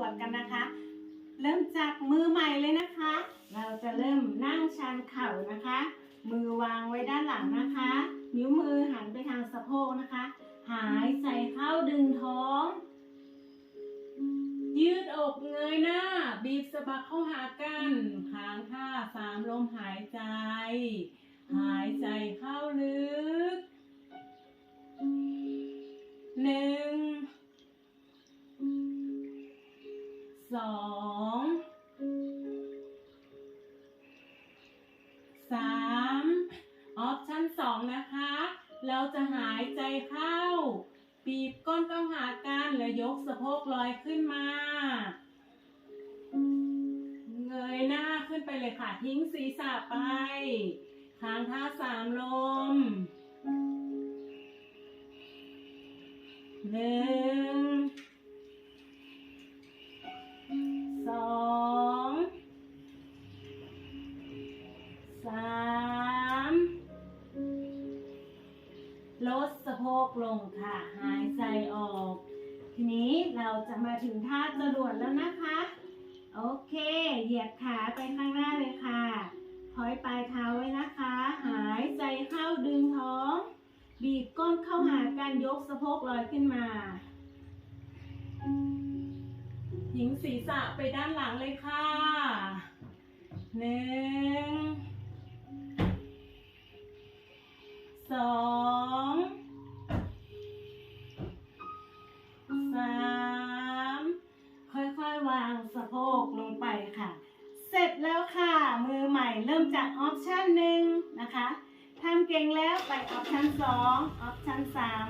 วดกันนะคะ เริ่มจากมือใหม่เลยนะคะ เราจะเริ่มนั่งชันเข่านะคะ มือวางไว้ด้านหลังนะคะ นิ้วมือหันไปทางสะโพกนะคะ หายใจเข้าดึงท้อง ยืดอกเงยหน้า บีบสะบักเข้าหากันค้างท่าสามลมหายใจ หายใจเข้าลึก สองสามออปชั่นสองนะคะ เราจะหายใจเข้าบีบก้นเข้าหากันแล้วยกสะโพกลอยขึ้นมา เงยหน้าขึ้นไปเลยค่ะ ทิ้งศีรษะไปค้างท่าสามลมหนึ่ง สามลดสะโพกลงค่ะ หายใจออก ทีนี้เราจะมาถึงท่าจรวดแล้วนะคะ โอเค เหยียดขาไปข้างหน้าเลยค่ะพอยปลายเท้าไว้นะคะ หายใจเข้าดึงท้อง บีบก้นเข้าหากันยกสะโพกลอยขึ้นมาหญิงศีรษะไปด้านหลังเลยค่ะ สองสามค่อยๆ วางสะโพกลงไปค่ะ เสร็จแล้วค่ะ มือใหม่เริ่มจากออปชันหนึ่งนะคะทำเก่งแล้วไปออปชันสองออปชันสาม